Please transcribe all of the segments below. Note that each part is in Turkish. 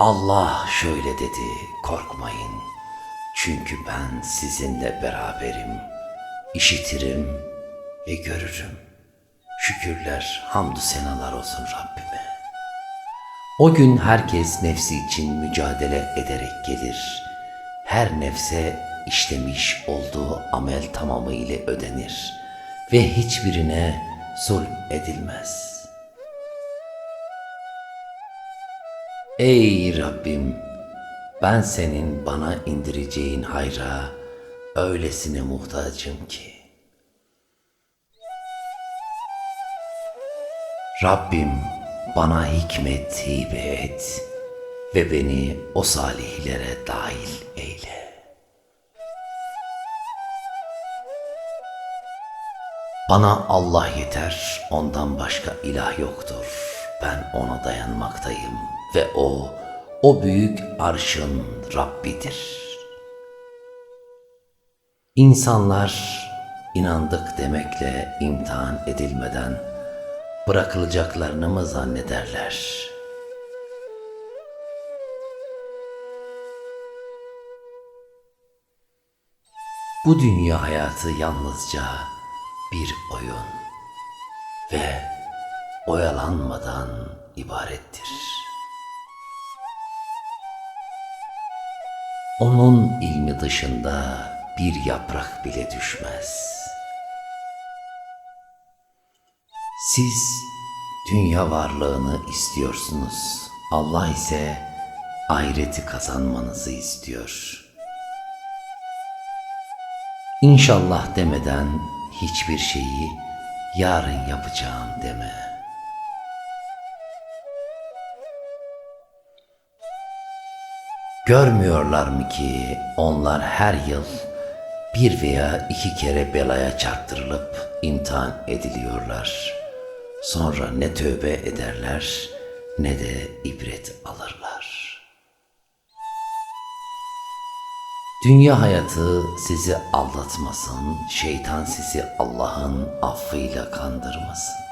Allah şöyle dedi, korkmayın. Çünkü ben sizinle beraberim. İşitirim ve görürüm. Şükürler, hamdü senalar olsun Rabbime. O gün herkes nefsi için mücadele ederek gelir. Her nefse işlemiş olduğu amel tamamıyla ödenir ve hiçbirine zulm edilmez. Ey Rabbim! Ben senin bana indireceğin hayra öylesine muhtacım ki. Rabbim bana hikmet hibe et ve beni o salihlere dahil eyle. Bana Allah yeter, ondan başka ilah yoktur. Ben ona dayanmaktayım ve o, o büyük arşın Rabbidir. İnsanlar inandık demekle imtihan edilmeden bırakılacaklarını mı zannederler? Bu dünya hayatı yalnızca bir oyun ve oyalanmadan ibarettir. Onun ilmi dışında bir yaprak bile düşmez. Siz dünya varlığını istiyorsunuz. Allah ise ahireti kazanmanızı istiyor. İnşallah demeden hiçbir şeyi yarın yapacağım deme. Görmüyorlar mı ki onlar her yıl bir veya iki kere belaya çarptırılıp imtihan ediliyorlar. Sonra ne tövbe ederler ne de ibret alırlar. Dünya hayatı sizi aldatmasın, şeytan sizi Allah'ın affıyla kandırmasın.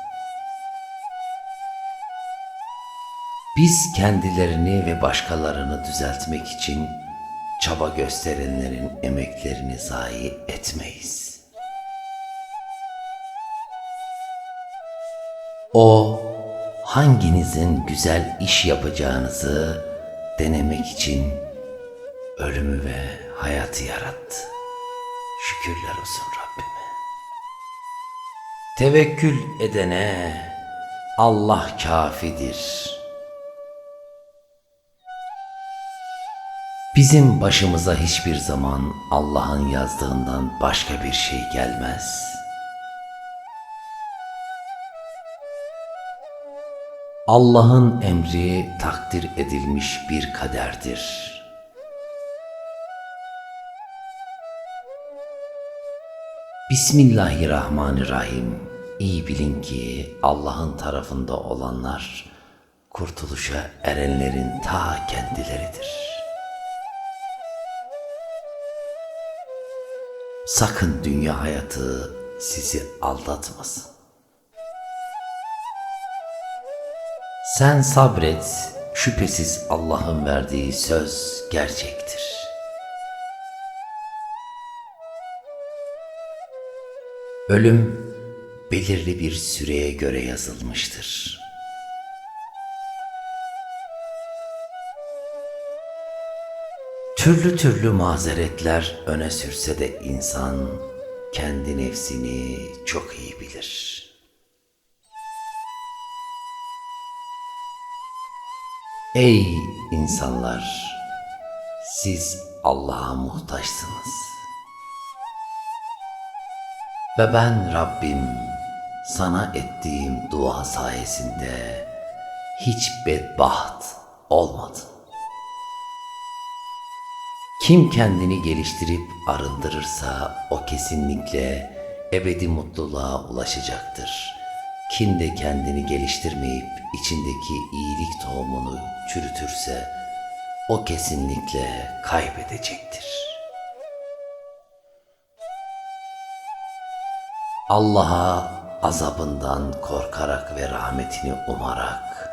Biz kendilerini ve başkalarını düzeltmek için çaba gösterenlerin emeklerini zayi etmeyiz. O hanginizin güzel iş yapacağınızı denemek için ölümü ve hayatı yarattı. Şükürler olsun Rabbime. Tevekkül edene Allah kafidir. Bizim başımıza hiçbir zaman Allah'ın yazdığından başka bir şey gelmez. Allah'ın emri takdir edilmiş bir kaderdir. Bismillahirrahmanirrahim. İyi bilin ki Allah'ın tarafında olanlar kurtuluşa erenlerin ta kendileridir. Sakın dünya hayatı sizi aldatmasın. Sen sabret, şüphesiz Allah'ın verdiği söz gerçektir. Ölüm belirli bir süreye göre yazılmıştır. Türlü türlü mazeretler öne sürse de insan kendi nefsini çok iyi bilir. Ey insanlar! Siz Allah'a muhtaçsınız. Ve ben Rabbim sana ettiğim dua sayesinde hiç bedbaht olmadım. Kim kendini geliştirip arındırırsa o kesinlikle ebedi mutluluğa ulaşacaktır. Kim de kendini geliştirmeyip içindeki iyilik tohumunu çürütürse o kesinlikle kaybedecektir. Allah'a azabından korkarak ve rahmetini umarak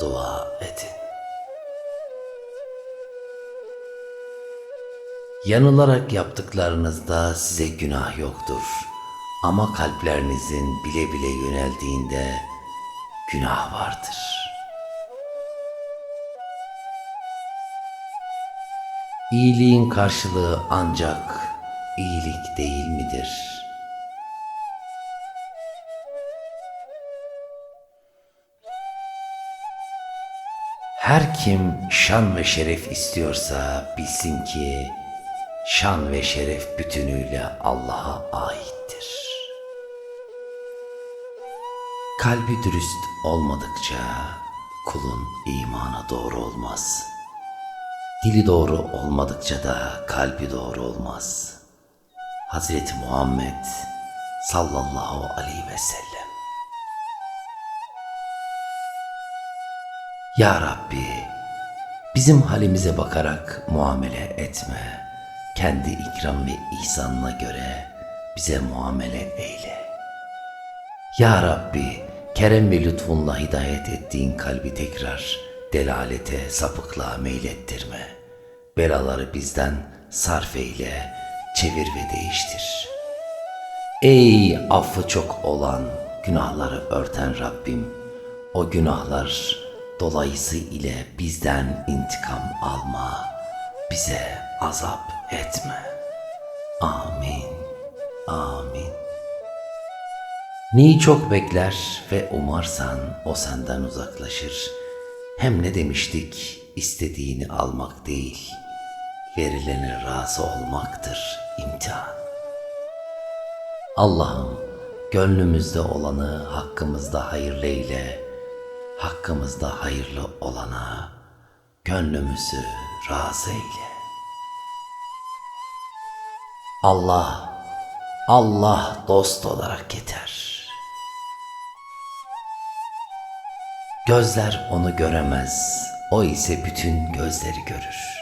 dua edin. Yanılarak yaptıklarınızda size günah yoktur. Ama kalplerinizin bile bile yöneldiğinde günah vardır. İyiliğin karşılığı ancak iyilik değil midir? Her kim şan ve şeref istiyorsa bilsin ki şan ve şeref bütünüyle Allah'a aittir. Kalbi dürüst olmadıkça kulun imana doğru olmaz. Dili doğru olmadıkça da kalbi doğru olmaz. Hazreti Muhammed sallallahu aleyhi ve sellem. Ya Rabbi, bizim halimize bakarak muamele etme. Kendi ikram ve ihsanına göre bize muamele eyle. Ya Rabbi, kerem ve lütfunla hidayet ettiğin kalbi tekrar delalete, sapıklığa meylettirme. Belaları bizden sarf eyle, çevir ve değiştir. Ey affı çok olan, günahları örten Rabbim, o günahlar dolayısı ile bizden intikam alma, bize azap etme. Amin, amin. Neyi çok bekler ve umarsan o senden uzaklaşır. Hem ne demiştik, istediğini almak değil, verilene razı olmaktır imtihan. Allah'ım gönlümüzde olanı hakkımızda hayırlı eyle, hakkımızda hayırlı olana gönlümüzü razı eyle. Allah, Allah dost olarak yeter. Gözler onu göremez, o ise bütün gözleri görür.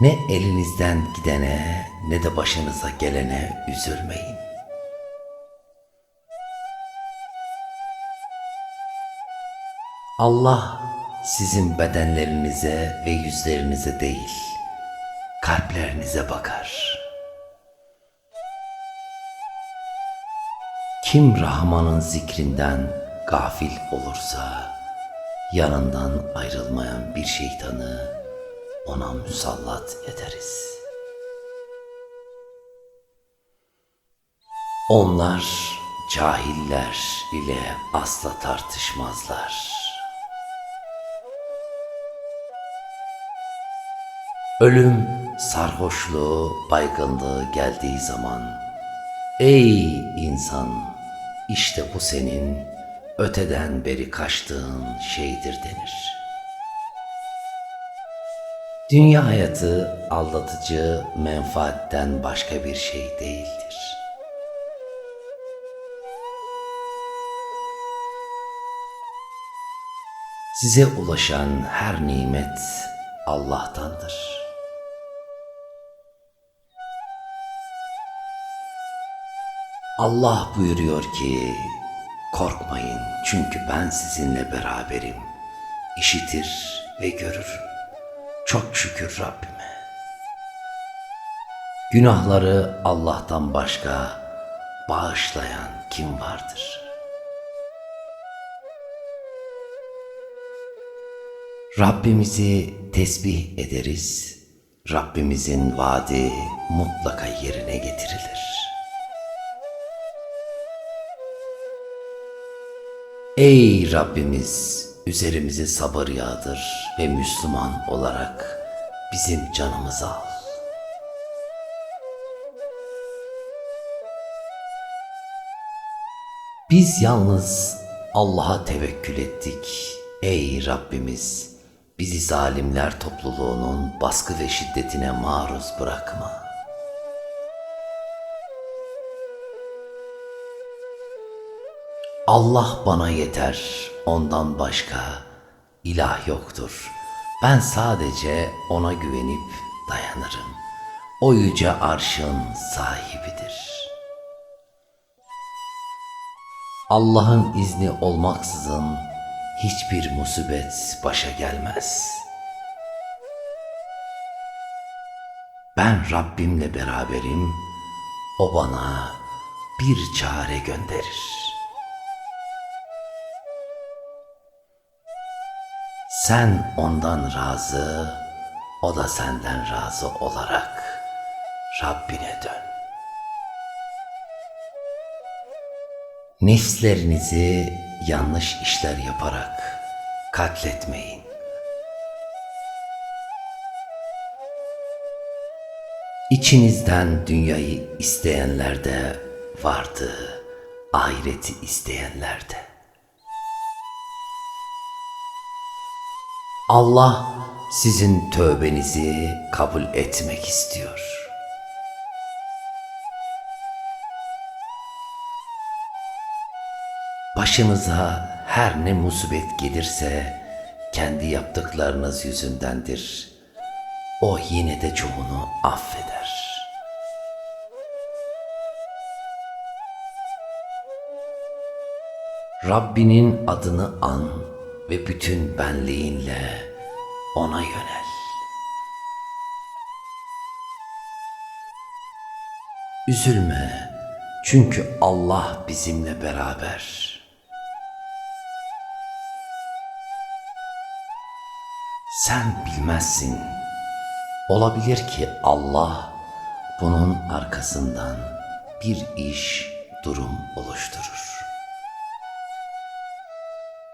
Ne elinizden gidene ne de başınıza gelene üzülmeyin. Allah sizin bedenlerinize ve yüzlerinize değil, kalplerinize bakar. Kim Rahman'ın zikrinden gafil olursa, yanından ayrılmayan bir şeytanı ona musallat ederiz. Onlar cahiller ile asla tartışmazlar. Ölüm, sarhoşluğu, baygınlığı geldiği zaman Ey insan, işte bu senin öteden beri kaçtığın şeydir denir. Dünya hayatı aldatıcı menfaatten başka bir şey değildir. Size ulaşan her nimet Allah'tandır. Allah buyuruyor ki korkmayın çünkü ben sizinle beraberim. İşitir ve görürüm. Çok şükür Rabbime. Günahları Allah'tan başka bağışlayan kim vardır? Rabbimizi tesbih ederiz. Rabbimizin vaadi mutlaka yerine getirilir. Ey Rabbimiz üzerimize sabır yağdır ve Müslüman olarak bizim canımızı al. Biz yalnız Allah'a tevekkül ettik. Ey Rabbimiz bizi zalimler topluluğunun baskı ve şiddetine maruz bırakma. Allah bana yeter, ondan başka ilah yoktur. Ben sadece ona güvenip dayanırım. O yüce arşın sahibidir. Allah'ın izni olmaksızın hiçbir musibet başa gelmez. Ben Rabbimle beraberim, o bana bir çare gönderir. Sen ondan razı, o da senden razı olarak Rabbine dön. Nefslerinizi yanlış işler yaparak katletmeyin. İçinizden dünyayı isteyenler de vardı, ahireti isteyenler de. Allah sizin tövbenizi kabul etmek istiyor. Başınıza her ne musibet gelirse kendi yaptıklarınız yüzündendir. O yine de çoğunu affeder. Rabbinin adını an ve bütün benliğinle ona yönel. Üzülme çünkü Allah bizimle beraber. Sen bilmezsin. Olabilir ki Allah bunun arkasından bir iş, durum oluşturur.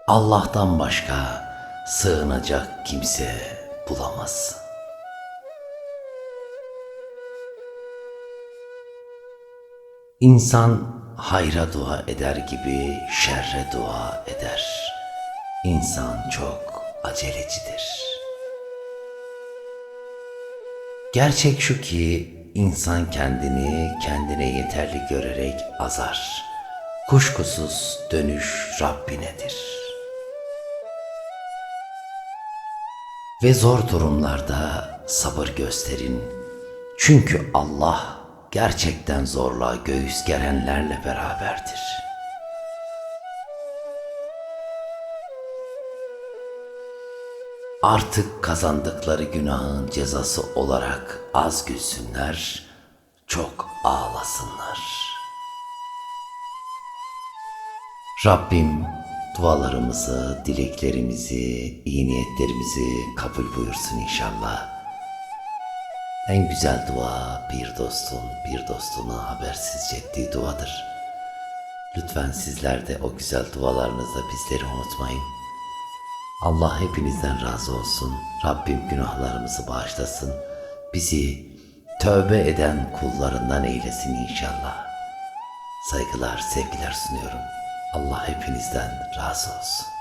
Allah'tan başka sığınacak kimse bulamazsın. İnsan hayra dua eder gibi şerre dua eder. İnsan çok acelecidir. Gerçek şu ki insan kendini kendine yeterli görerek azar. Kuşkusuz dönüş Rabbinedir. Ve zor durumlarda sabır gösterin. Çünkü Allah gerçekten zorluğa göğüs gerenlerle beraberdir. Artık kazandıkları günahın cezası olarak az gülsünler, çok ağlasınlar. Rabbim dualarımızı, dileklerimizi, iyi niyetlerimizi kabul buyursun inşallah. En güzel dua bir dostun bir dostuna habersizce ettiği duadır. Lütfen sizler de o güzel dualarınızda bizleri unutmayın. Allah hepinizden razı olsun. Rabbim günahlarımızı bağışlasın. Bizi tövbe eden kullarından eylesin inşallah. Saygılar, sevgiler sunuyorum. Allah hepinizden razı olsun.